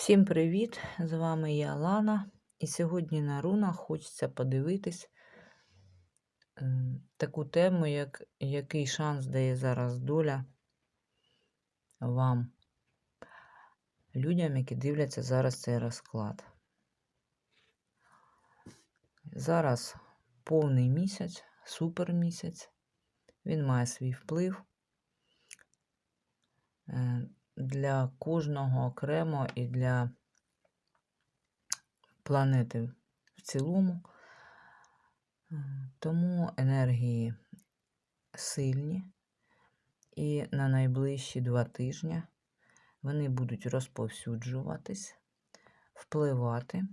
Всім привіт! З вами я Лана. І сьогодні на рунах хочеться подивитись ем, таку тему, як який шанс дає зараз доля вам, людям, які дивляться зараз цей розклад. Зараз повний місяць, супермісяць. Він має свій вплив. Е, для кожного окремо і для планети в цілому. Тому енергії сильні, і на найближчі два тижні вони будуть розповсюджуватись, впливати.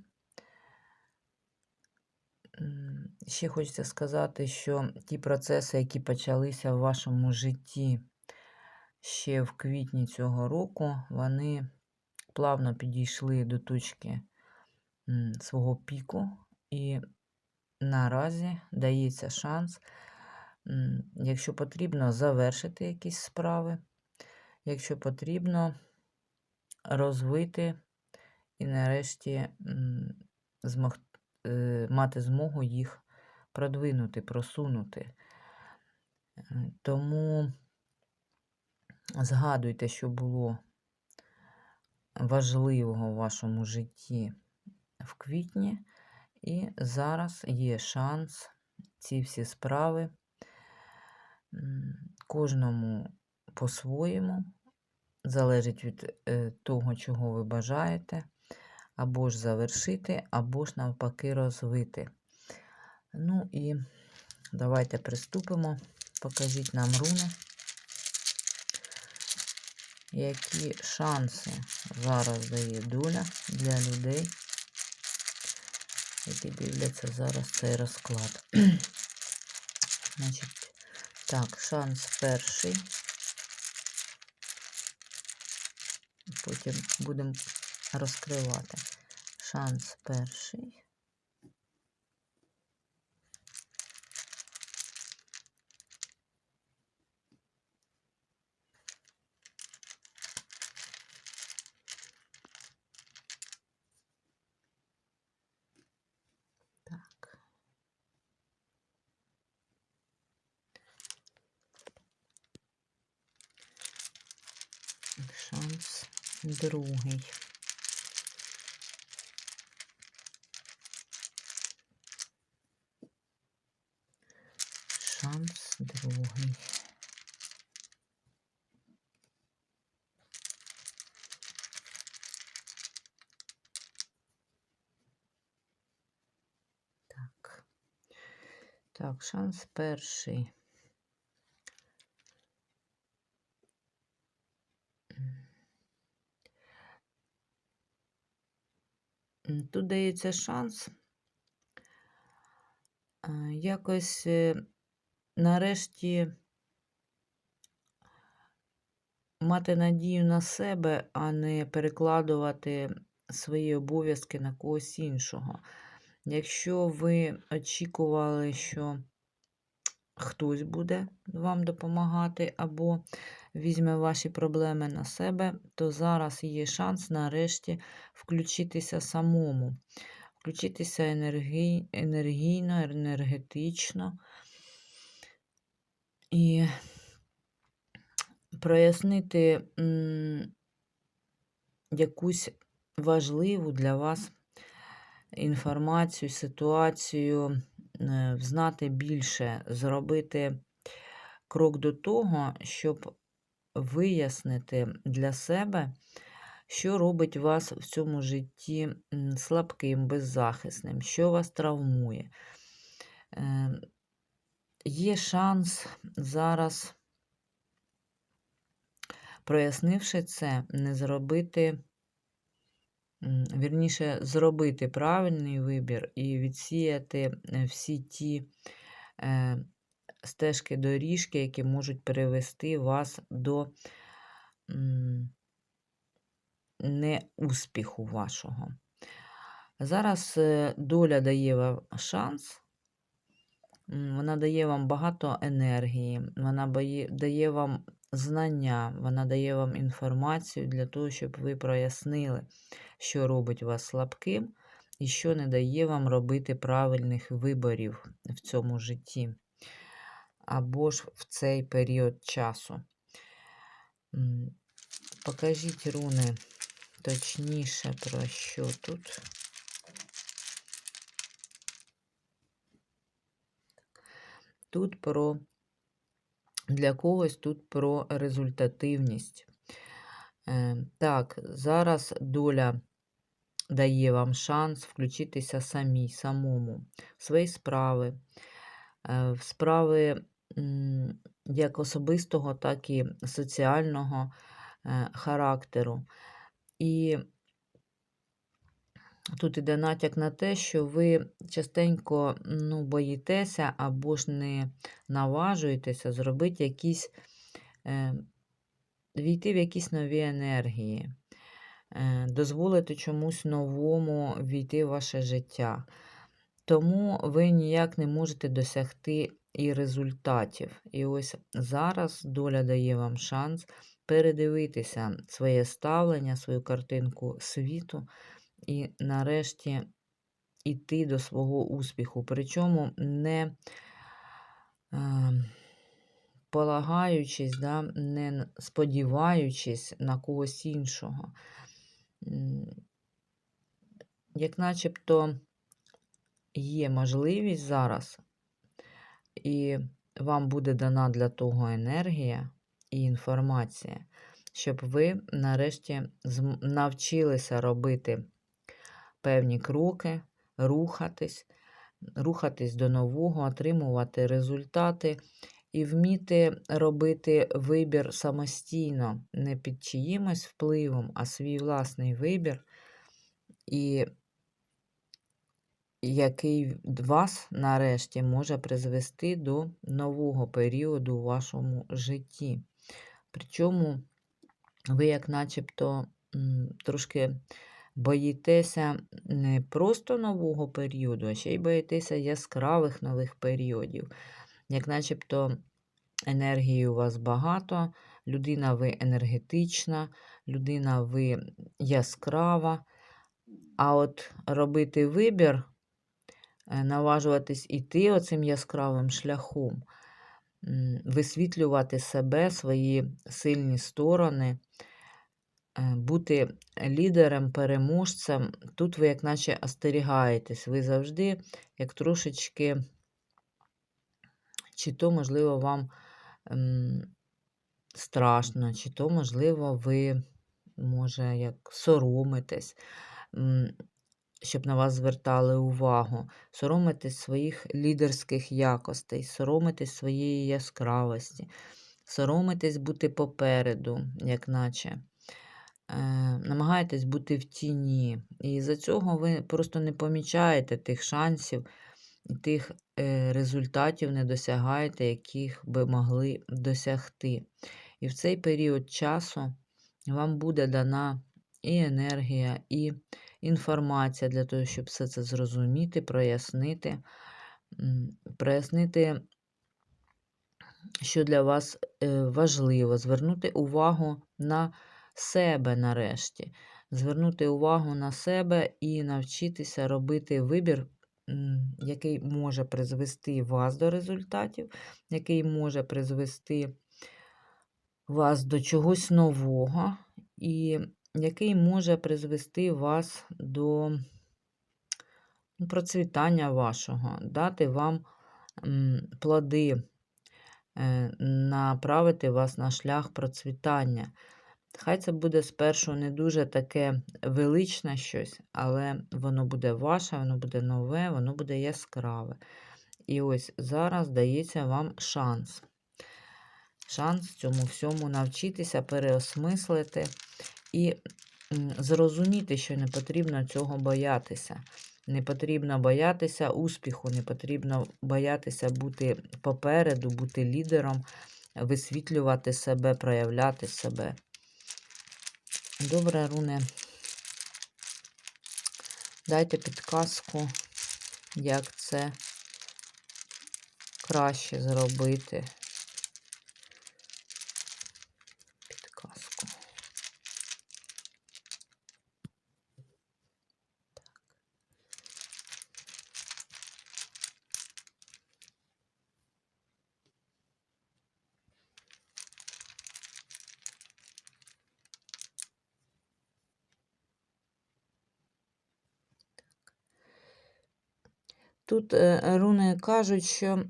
Ще хочеться сказати, що ті процеси, які почалися в вашому житті, ще в квітні цього року вони плавно підійшли до точки свого піку, і наразі дається шанс, якщо потрібно, завершити якісь справи, якщо потрібно розвити і нарешті змог, е, мати змогу їх продвинути, просунути. Е, тому Згадуйте, що було важливого в вашому житті в квітні, і зараз є шанс ці всі справи кожному по-своєму, залежить від е, того, чого ви бажаєте, або ж завершити, або ж навпаки розвити. Ну і давайте приступимо. Покажіть нам руни які шанси зараз дає доля для людей, які дивляться зараз цей розклад. Значить, так, шанс перший. Потім будемо розкривати. Шанс перший. шанс другий. Шанс другий. Так. Шанс перший. Тут дається шанс якось е, нарешті мати надію на себе, а не перекладувати свої обов'язки на когось іншого. Якщо ви очікували, що хтось буде вам допомагати, або візьме ваші проблеми на себе, то зараз є шанс нарешті включитися самому, включитися енергій, енергійно, енергетично. І прояснити якусь важливу для вас інформацію, ситуацію, знати більше, зробити крок до того, щоб вияснити для себе, що робить вас в цьому житті слабким, беззахисним, що вас травмує. Ем, є шанс зараз, прояснивши це, не зробити, вірніше, зробити правильний вибір і відсіяти е, всі ті е, стежки доріжки, які можуть перевести вас до неуспіху вашого. Зараз е, доля дає вам шанс, вона дає вам багато енергії, вона дає вам знання, вона дає вам інформацію для того, щоб ви прояснили, що робить вас слабким і що не дає вам робити правильних виборів в цьому житті або ж в цей період часу. Покажіть руни точніше про що тут. Тут про для когось тут про результативність. Е, Так, зараз доля дає вам шанс включитися самій, самому в свої справи, е, в справи як особистого, так і соціального е, характеру. І тут іде натяк на те, що ви частенько ну, боїтеся або ж не наважуєтеся зробити якісь, е, війти в якісь нові енергії, е, дозволити чомусь новому війти в ваше життя. Тому ви ніяк не можете досягти і результатів. І ось зараз доля дає вам шанс передивитися своє ставлення, свою картинку світу і нарешті йти до свого успіху. Причому не полагаючись, да, не сподіваючись на когось іншого. Як начебто є можливість зараз, і вам буде дана для того енергія і інформація, щоб ви нарешті навчилися робити певні кроки, рухатись, рухатись до нового, отримувати результати і вміти робити вибір самостійно, не під чиїмось впливом, а свій власний вибір, і який вас нарешті може призвести до нового періоду у вашому житті. Причому ви, як начебто, трошки боїтеся не просто нового періоду, а ще й боїтеся яскравих нових періодів. Як начебто енергії у вас багато, людина ви енергетична, людина ви яскрава. А от робити вибір, е, наважуватись іти оцим яскравим шляхом, висвітлювати себе, свої сильні сторони, бути лідером, переможцем. Тут ви, як наче, остерігаєтесь. Ви завжди, як трошечки, чи то, можливо, вам ем, страшно, чи то, можливо, ви, може, як соромитесь, щоб на вас звертали увагу. Соромитесь своїх лідерських якостей, соромитесь своєї яскравості, соромитесь бути попереду, як наче. Е, намагаєтесь бути в тіні. І за цього ви просто не помічаєте тих шансів і тих е, результатів не досягаєте, яких би могли досягти. І в цей період часу вам буде дана і енергія, і інформація для того, щоб все це зрозуміти, прояснити, прояснити, що для вас е, важливо, звернути увагу на себе нарешті, звернути увагу на себе і навчитися робити вибір, який може призвести вас до результатів, який може призвести вас до чогось нового, і який може призвести вас до ну, процвітання вашого, дати вам плоди, е, направити вас на шлях процвітання. Хай це буде спершу не дуже таке величне щось, але воно буде ваше, воно буде нове, воно буде яскраве. І ось зараз дається вам шанс. Шанс цьому всьому навчитися, переосмислити і зрозуміти, що не потрібно цього боятися. Не потрібно боятися успіху, не потрібно боятися бути попереду, бути лідером, висвітлювати себе, проявляти себе. Добре, руни. Дайте підказку, як це краще зробити. Тут е, руни кажуть, що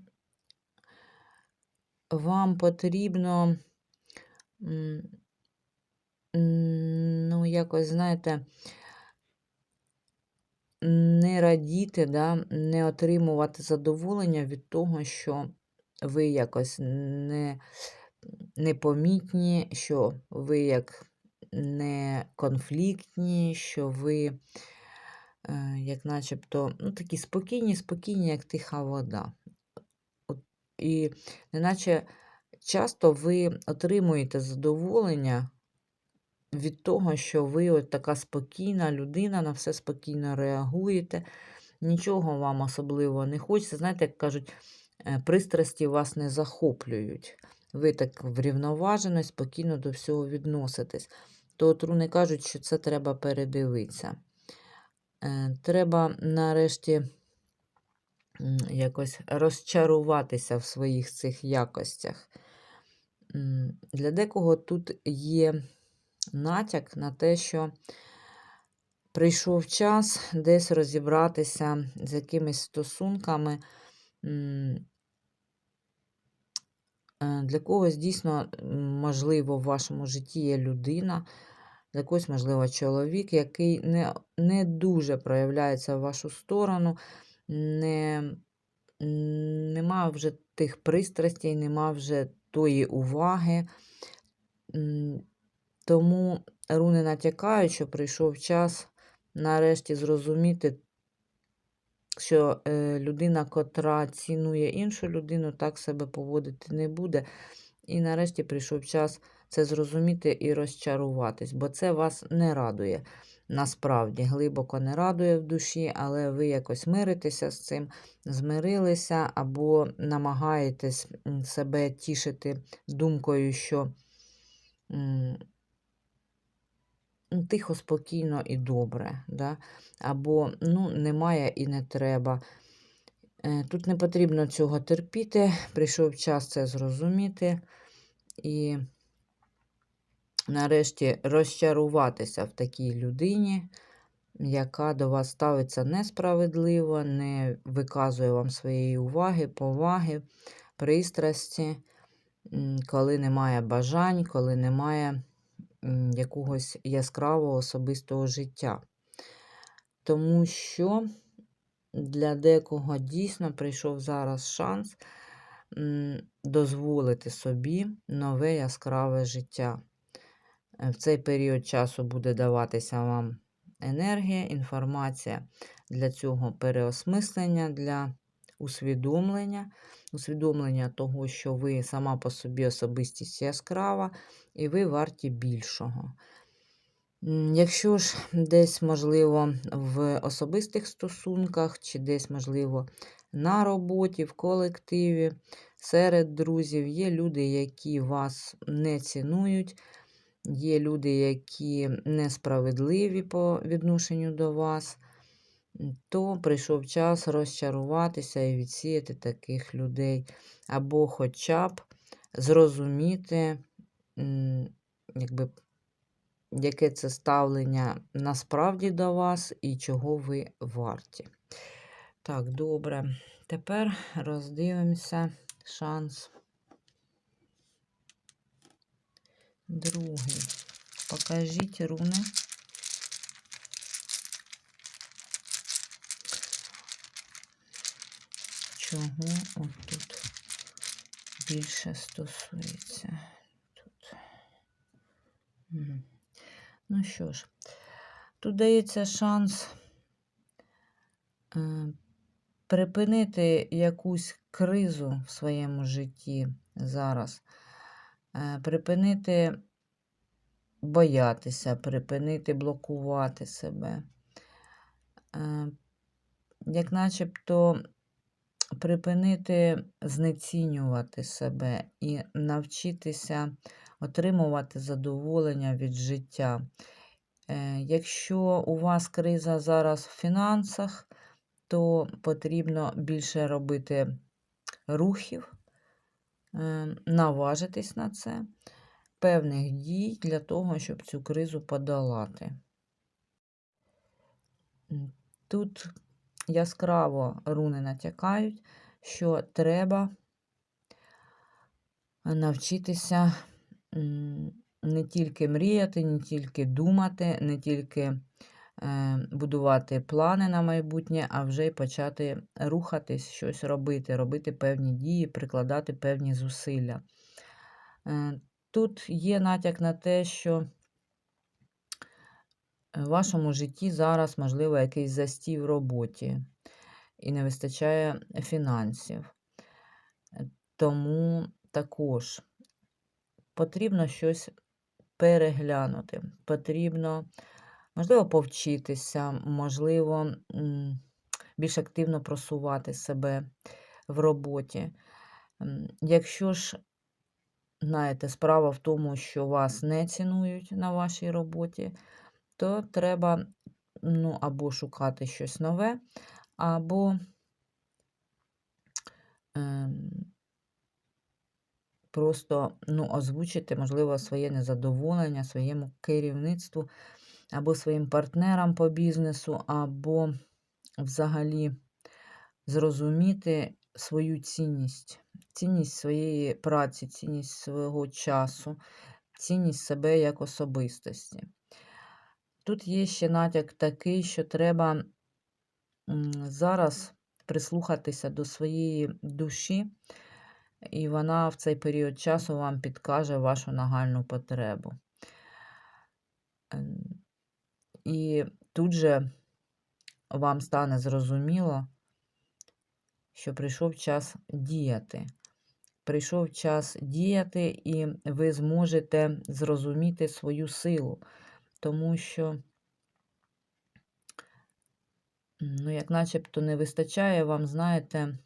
вам потрібно, ну, якось, знаєте, не радіти, да, не отримувати задоволення від того, що ви якось не, непомітні, що ви як не конфліктні, що ви, як начебто, ну, такі спокійні, спокійні, як тиха вода. І неначе часто ви отримуєте задоволення від того, що ви от така спокійна людина, на все спокійно реагуєте, нічого вам особливо не хочеться. Знаєте, як кажуть, е, пристрасті вас не захоплюють. Ви так врівноважено, спокійно до всього відноситесь. То от руни кажуть, що це треба передивитися. Е, Треба нарешті якось розчаруватися в своїх цих якостях. Для декого тут є натяк на те, що прийшов час десь розібратися з якимись стосунками. Е, Для когось дійсно, можливо, в вашому житті є людина, когось, можливо, чоловік, який не, не дуже проявляється в вашу сторону, не, нема вже тих пристрастей, нема вже тої уваги. Тому руни натякають, що прийшов час нарешті зрозуміти, що е, людина, котра цінує іншу людину, так себе поводити не буде. І нарешті прийшов час це зрозуміти і розчаруватись, бо це вас не радує. Насправді, глибоко не радує в душі, але ви якось миритеся з цим, змирилися або намагаєтесь себе тішити думкою, що ну, тихо, спокійно і добре. Да? Або ну, немає і не треба. Е, Тут не потрібно цього терпіти, прийшов час це зрозуміти і нарешті розчаруватися в такій людині, яка до вас ставиться несправедливо, не виказує вам своєї уваги, поваги, пристрасті, коли немає бажань, коли немає якогось яскравого особистого життя. Тому що для декого дійсно прийшов зараз шанс дозволити собі нове яскраве життя. Е, В цей період часу буде даватися вам енергія, інформація для цього переосмислення, для усвідомлення, усвідомлення того, що ви сама по собі особистість яскрава, і ви варті більшого. Якщо ж десь, можливо, в особистих стосунках, чи десь, можливо, на роботі, в колективі, серед друзів є люди, які вас не цінують, є люди, які несправедливі по відношенню до вас, то прийшов час розчаруватися і відсіяти таких людей, або хоча б зрозуміти, якби яке це ставлення насправді до вас і чого ви варті. Так, добре. Тепер роздивимося шанс. Другий. Покажіть руни. Чого отут більше стосується? Тут. Ну що ж, тут дається шанс е, припинити якусь кризу в своєму житті зараз, е, припинити боятися, припинити блокувати себе. Е, Як начебто припинити знецінювати себе і навчитися отримувати задоволення від життя. Е, Якщо у вас криза зараз в фінансах, то потрібно більше робити рухів, е, наважитись на це, певних дій для того, щоб цю кризу подолати. Тут яскраво руни натякають, що треба навчитися не тільки мріяти, не тільки думати, не тільки е, будувати плани на майбутнє, а вже й почати рухатись, щось робити, робити певні дії, прикладати певні зусилля. Е, Тут є натяк на те, що в вашому житті зараз, можливо, якийсь застій в роботі і не вистачає фінансів. Е, Тому також потрібно щось переглянути, потрібно, можливо, повчитися, можливо, більш активно просувати себе в роботі. Якщо ж, знаєте, справа в тому, що вас не цінують на вашій роботі, то треба ну, або шукати щось нове, або ем, просто ну, озвучити, можливо, своє незадоволення своєму керівництву, або своїм партнерам по бізнесу, або взагалі зрозуміти свою цінність, цінність своєї праці, цінність свого часу, цінність себе як особистості. Тут є ще натяк такий, що треба зараз прислухатися до своєї душі, і вона в цей період часу вам підкаже вашу нагальну потребу. Ем, І тут же вам стане зрозуміло, що прийшов час діяти. Прийшов час діяти, і ви зможете зрозуміти свою силу, тому що, ну, як начебто не вистачає вам, знаєте,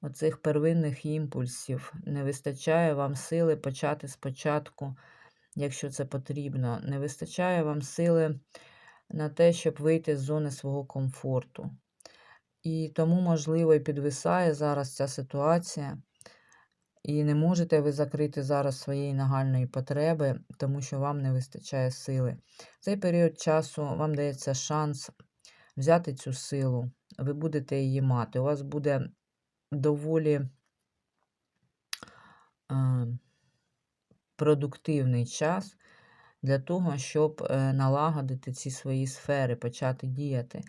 оцих первинних імпульсів, не вистачає вам сили почати спочатку, якщо це потрібно. Не вистачає вам сили на те, щоб вийти з зони свого комфорту. І тому, можливо, і підвисає зараз ця ситуація. І не можете ви закрити зараз своєї нагальної потреби, тому що вам не вистачає сили. В цей період часу вам дається шанс взяти цю силу, ви будете її мати. У вас буде доволі е, продуктивний час для того, щоб е, налагодити ці свої сфери, почати діяти.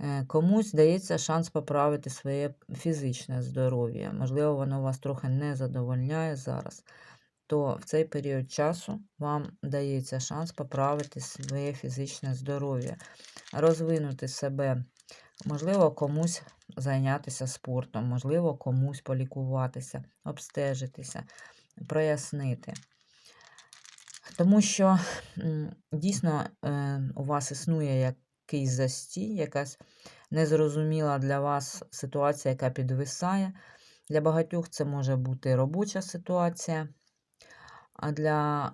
Е, Комусь дається шанс поправити своє фізичне здоров'я. Можливо, воно вас трохи не задовольняє зараз. То в цей період часу вам дається шанс поправити своє фізичне здоров'я, розвинути себе. Можливо, комусь зайнятися спортом, можливо, комусь полікуватися, обстежитися, прояснити. Тому що дійсно е, у вас існує якийсь застій, якась незрозуміла для вас ситуація, яка підвисає. Для багатьох це може бути робоча ситуація, а для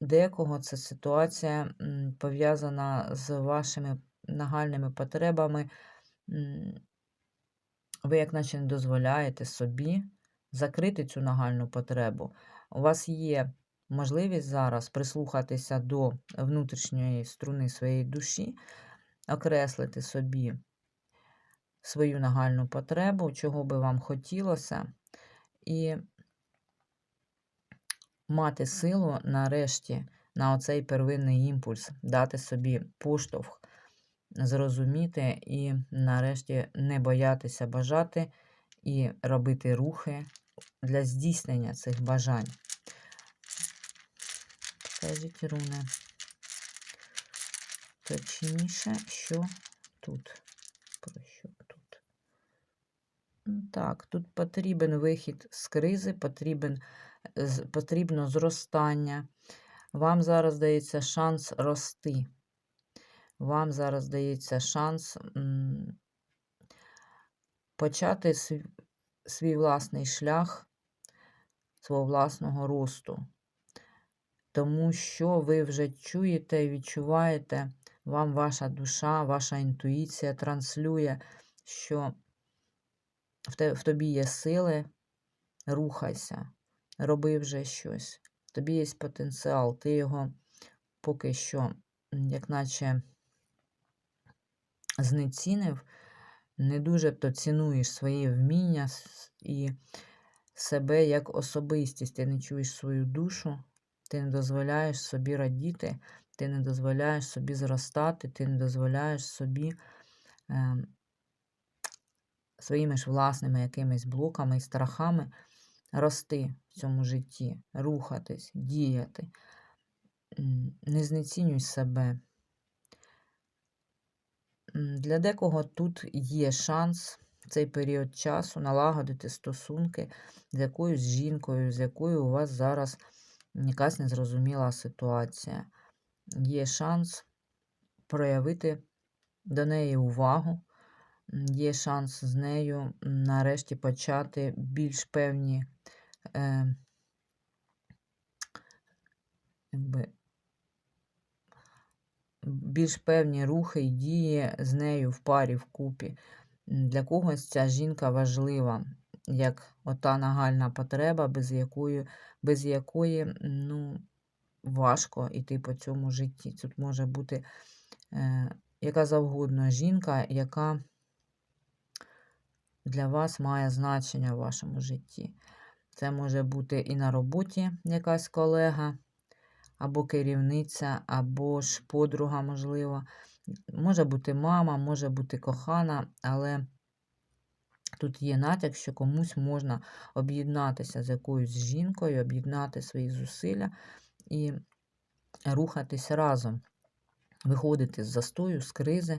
декого це ситуація пов'язана з вашими нагальними потребами. Ви, як наче, не дозволяєте собі закрити цю нагальну потребу. У вас є можливість зараз прислухатися до внутрішньої струни своєї душі, окреслити собі свою нагальну потребу, чого би вам хотілося, і мати силу нарешті на оцей первинний імпульс, дати собі поштовх, зрозуміти і нарешті не боятися бажати і робити рухи для здійснення цих бажань. Скажіть, руни. Точніше, що тут? Про що тут? Так, тут потрібен вихід з кризи, потрібен, потрібно зростання. Вам зараз дається шанс рости. Вам зараз дається шанс почати свій, власний шлях свого власного росту. Тому що ви вже чуєте і відчуваєте, вам ваша душа, ваша інтуїція транслює, що в, тобі є сили, рухайся, роби вже щось. Тобі є потенціал, ти його поки що, як наче знецінив, не дуже то цінуєш свої вміння і себе як особистість. Ти не чуєш свою душу, ти не дозволяєш собі радіти, ти не дозволяєш собі зростати, ти не дозволяєш собі е, своїми ж власними якимись блоками і страхами рости в цьому житті, рухатись, діяти. Не знецінюй себе. Для декого тут є шанс в цей період часу налагодити стосунки з якоюсь жінкою, з якою у вас зараз якась незрозуміла ситуація. Є шанс проявити до неї увагу, є шанс з нею нарешті почати більш певні е, якби, більш певні рухи і дії з нею в парі, вкупі. Для когось ця жінка важлива, як ота нагальна потреба, без якої, без якої ну, важко йти по цьому житті. Тут може бути е, яка завгодно жінка, яка для вас має значення в вашому житті. Це може бути і на роботі якась колега, або керівниця, або ж подруга, можливо. Може бути мама, може бути кохана, але тут є натяк, що комусь можна об'єднатися з якоюсь жінкою, об'єднати свої зусилля і рухатись разом, виходити з застою, з кризи.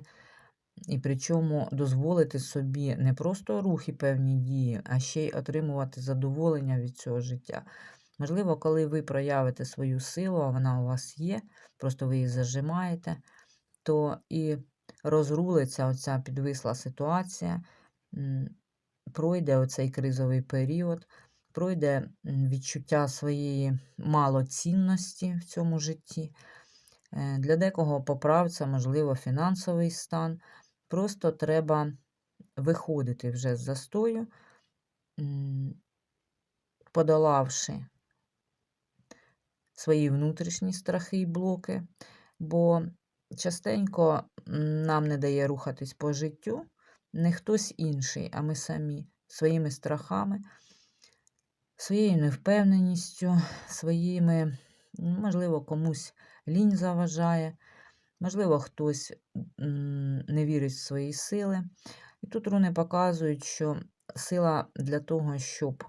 І причому дозволити собі не просто рухи певні дії, а ще й отримувати задоволення від цього життя. Можливо, коли ви проявите свою силу, а вона у вас є, просто ви її зажимаєте, то і розрулиться оця підвисла ситуація, пройде оцей кризовий період, пройде відчуття своєї малоцінності в цьому житті. Е, Для декого поправиться, можливо, фінансовий стан. Просто треба виходити вже з застою, подолавши свої внутрішні страхи і блоки, бо частенько нам не дає рухатись по життю не хтось інший, а ми самі своїми страхами, своєю невпевненістю, своїми, можливо, комусь лінь заважає, можливо, хтось не вірить в свої сили. І тут руни показують, що сила для того, щоб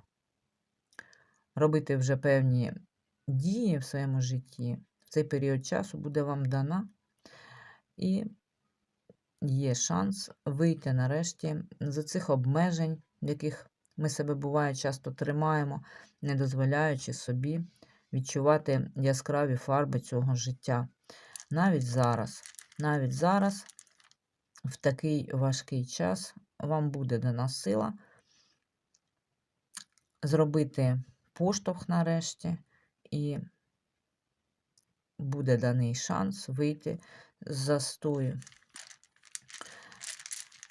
робити вже певні дії в своєму житті, в цей період часу буде вам дана, і є шанс вийти нарешті з цих обмежень, в яких ми себе буває часто тримаємо, не дозволяючи собі відчувати яскраві фарби цього життя. Навіть зараз, навіть зараз, в такий важкий час, вам буде дана сила зробити поштовх нарешті, і буде даний шанс вийти з застою.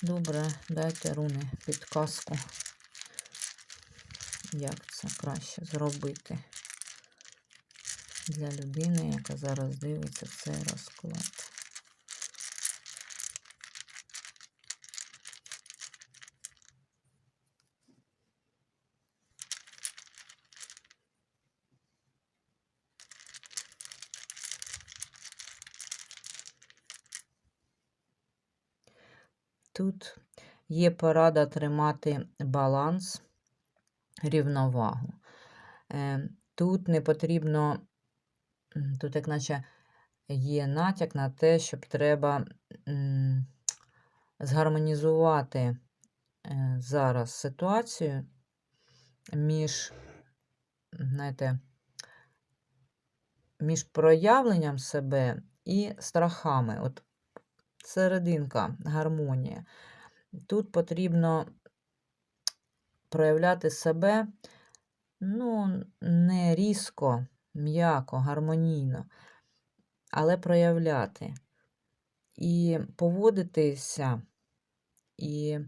Добре, дайте руни підказку, як це краще зробити для людини, яка зараз дивиться цей розклад. Тут є порада тримати баланс, рівновагу. Е, Тут не потрібно, тут як наче є натяк на те, щоб треба згармонізувати е, зараз ситуацію між, знаєте, між проявленням себе і страхами. От серединка, гармонія. Тут потрібно проявляти себе, ну, не різко, м'яко, гармонійно, але проявляти. І поводитися, і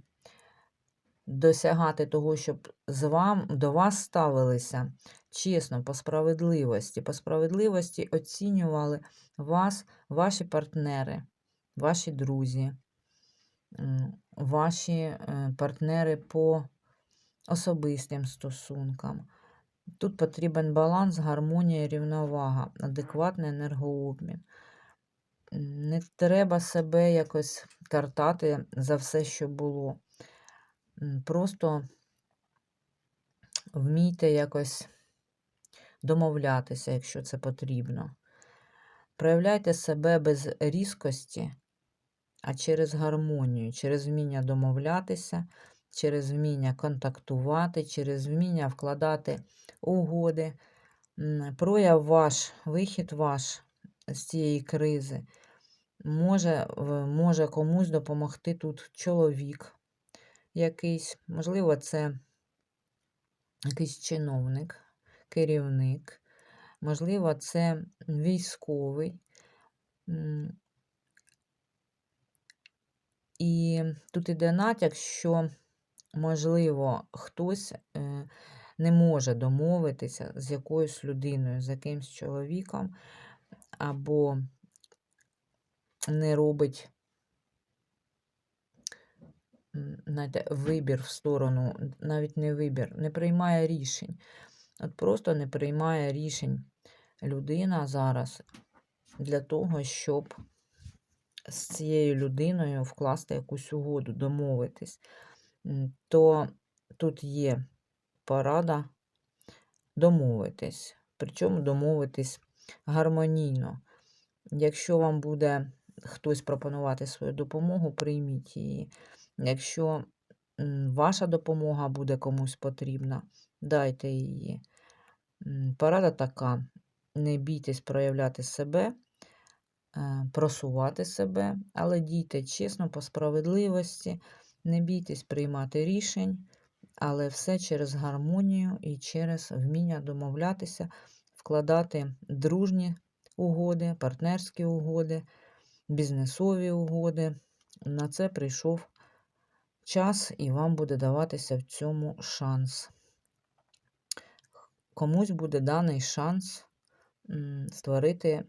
досягати того, щоб з вам, до вас ставилися чесно, по справедливості. По справедливості оцінювали вас, ваші партнери, ваші друзі, ваші е, партнери по особистим стосункам. Тут потрібен баланс, гармонія, рівновага, адекватний енергообмін. Не треба себе якось картати за все, що було. Просто вмійте якось домовлятися, якщо це потрібно. Проявляйте себе без різкості, а через гармонію, через вміння домовлятися, через вміння контактувати, через вміння вкладати угоди. Прояв ваш, вихід ваш з цієї кризи може, може комусь допомогти тут чоловік якийсь, можливо, це якийсь чиновник, керівник, можливо, це військовий. І тут іде натяк, що, можливо, хтось е, не може домовитися з якоюсь людиною, з якимсь чоловіком, або не робить знаєте, вибір в сторону, навіть не вибір, не приймає рішень. От просто не приймає рішень людина зараз для того, щоб з цією людиною вкласти якусь угоду, домовитись. То тут є порада домовитись. Причому домовитись гармонійно. Якщо вам буде хтось пропонувати свою допомогу, прийміть її. Якщо ваша допомога буде комусь потрібна, дайте її. Порада така: не бійтесь проявляти себе, просувати себе, але дійте чесно, по справедливості, не бійтесь приймати рішень, але все через гармонію і через вміння домовлятися, вкладати дружні угоди, партнерські угоди, бізнесові угоди. На це прийшов час, і вам буде даватися в цьому шанс. Комусь буде даний шанс створити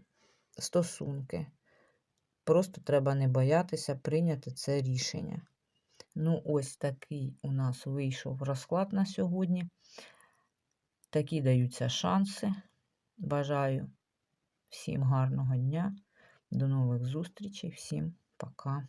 стосунки. Просто треба не боятися прийняти це рішення. Ну, ось такий у нас вийшов розклад на сьогодні. Такі даються шанси. Бажаю всім гарного дня. До нових зустрічей. Всім пока.